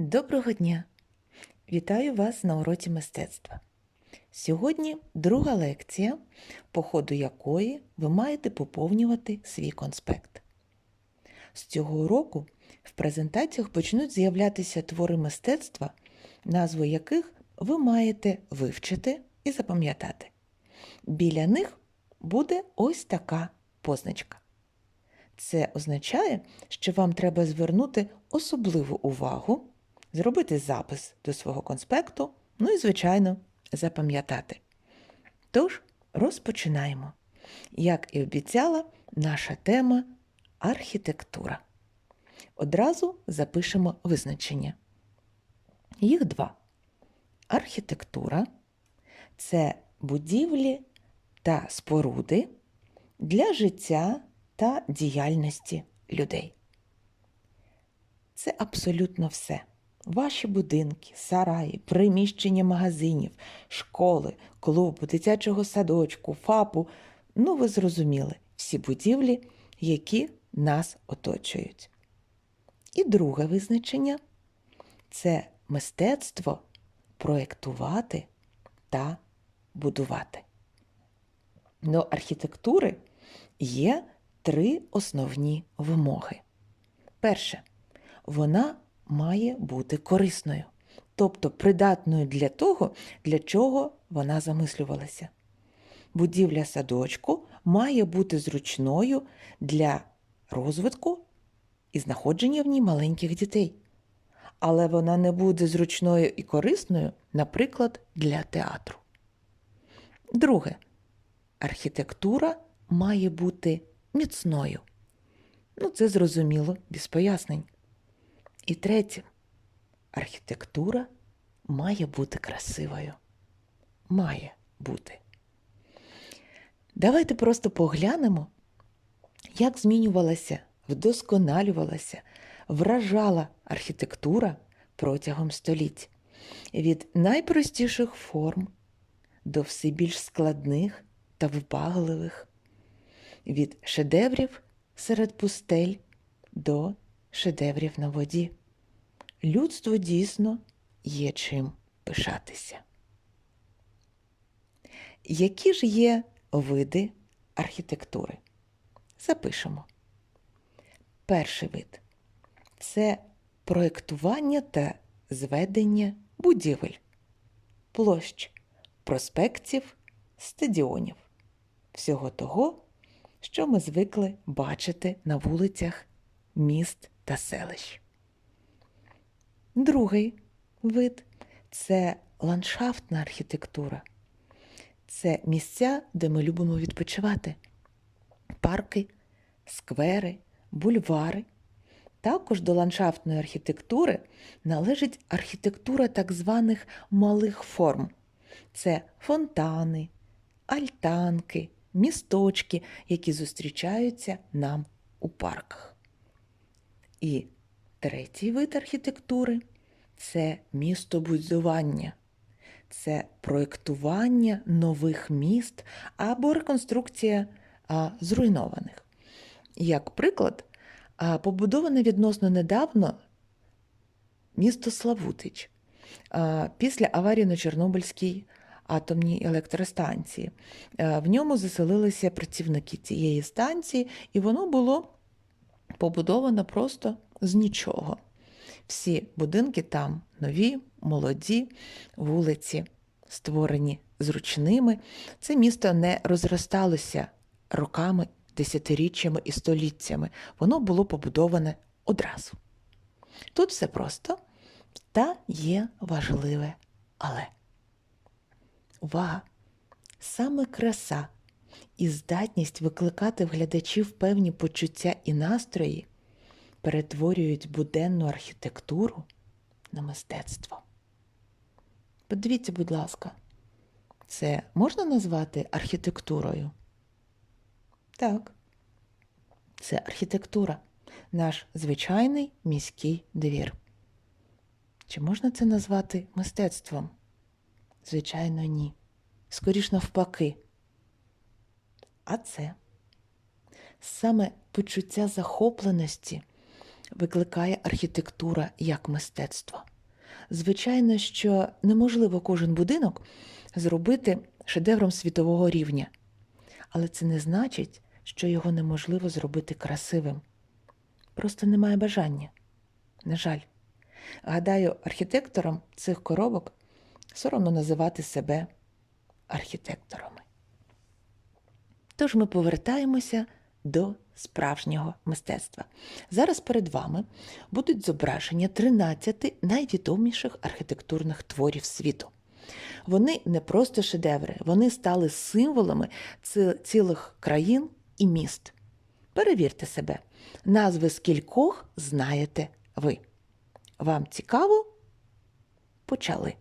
Доброго дня! Вітаю вас на уроці мистецтва. Сьогодні друга лекція, по ходу якої ви маєте поповнювати свій конспект. З цього уроку в презентаціях почнуть з'являтися твори мистецтва, назви яких ви маєте вивчити і запам'ятати. Біля них буде ось така позначка. Це означає, що вам треба звернути особливу увагу, зробити запис до свого конспекту, ну і, звичайно, запам'ятати. Тож, розпочинаємо. Як і обіцяла, наша тема архітектура. Одразу запишемо визначення. Їх два. Архітектура це будівлі та споруди для життя та діяльності людей. Це абсолютно все. Ваші будинки, сараї, приміщення магазинів, школи, клубу, дитячого садочку, ФАПу. Ну, ви зрозуміли, всі будівлі, які нас оточують. І друге визначення це мистецтво проєктувати та будувати. До архітектури є три основні вимоги. Перше, вона має бути корисною, тобто придатною для того, для чого вона замислювалася. Будівля садочку має бути зручною для розвитку і знаходження в ній маленьких дітей. Але вона не буде зручною і корисною, наприклад, для театру. Друге, архітектура має бути міцною. Ну, це зрозуміло, без пояснень. І третє, архітектура має бути красивою. Має бути. Давайте просто поглянемо, як змінювалася, вдосконалювалася, вражала архітектура протягом століть. Від найпростіших форм до все більш складних та вибагливих, від шедеврів серед пустель до шедеврів на воді. Людство дійсно є чим пишатися. Які ж є види архітектури? Запишемо. Перший вид це проєктування та зведення будівель, площ, проспектів, стадіонів, всього того, що ми звикли бачити на вулицях міст та селищ. Другий вид це ландшафтна архітектура. Це місця, де ми любимо відпочивати, парки, сквери, бульвари. Також до ландшафтної архітектури належить архітектура так званих малих форм. Це фонтани, альтанки, місточки, які зустрічаються нам у парках. І третій вид архітектури це містобудування, це проєктування нових міст або реконструкція а, зруйнованих. Як приклад, а, побудоване відносно недавно місто Славутич а, після аварії на Чорнобильській атомній електростанції. В ньому заселилися працівники цієї станції, і воно було побудовано просто з нічого. Всі будинки там нові, молоді, вулиці створені зручними. Це місто не розросталося роками, десятиріччями і століттями. Воно було побудоване одразу. Тут все просто та є важливе але. Увага! Саме краса і здатність викликати в глядачів певні почуття і настрої перетворюють буденну архітектуру на мистецтво. Подивіться, будь ласка, це можна назвати архітектурою? Так, це архітектура, наш звичайний міський двір. Чи можна це назвати мистецтвом? Звичайно, ні. Скоріш навпаки. А це саме почуття захопленості викликає архітектура як мистецтво. Звичайно, що неможливо кожен будинок зробити шедевром світового рівня, але це не значить, що його неможливо зробити красивим. Просто немає бажання. На жаль. Гадаю, архітекторам цих коробок соромно називати себе архітекторами. Тож ми повертаємося до справжнього мистецтва. Зараз перед вами будуть зображення 13 найвідоміших архітектурних творів світу. Вони не просто шедеври, вони стали символами цілих країн і міст. Перевірте себе, назви скількох знаєте ви. Вам цікаво? Почали.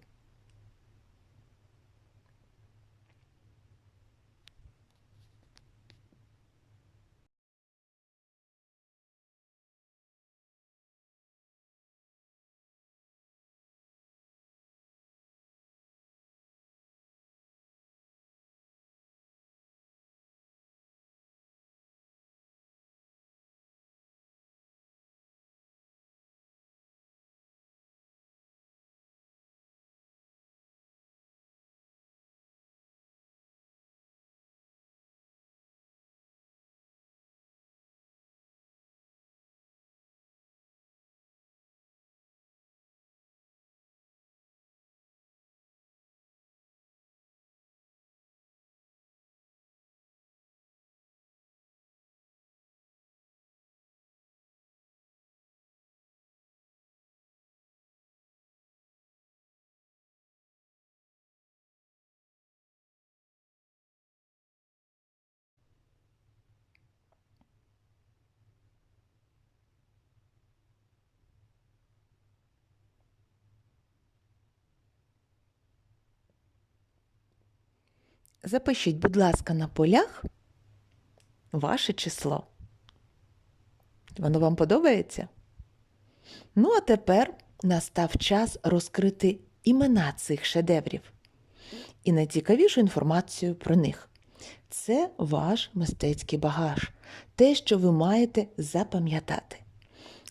Запишіть, будь ласка, на полях ваше число. Воно вам подобається? Ну, а тепер настав час розкрити імена цих шедеврів і найцікавішу інформацію про них. Це ваш мистецький багаж, те, що ви маєте запам'ятати.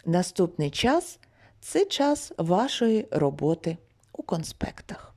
Наступний час це час вашої роботи у конспектах.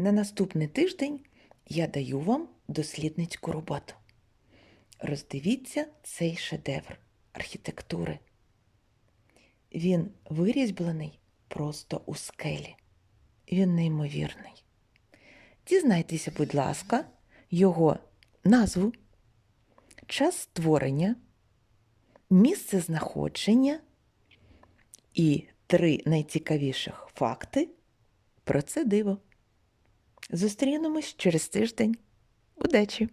На наступний тиждень я даю вам дослідницьку роботу. Роздивіться цей шедевр архітектури. Він вирізьблений просто у скелі. Він неймовірний. Дізнайтеся, будь ласка, його назву, час створення, місце знаходження і три найцікавіших факти про це диво. Зустрінемось через тиждень. Удачі!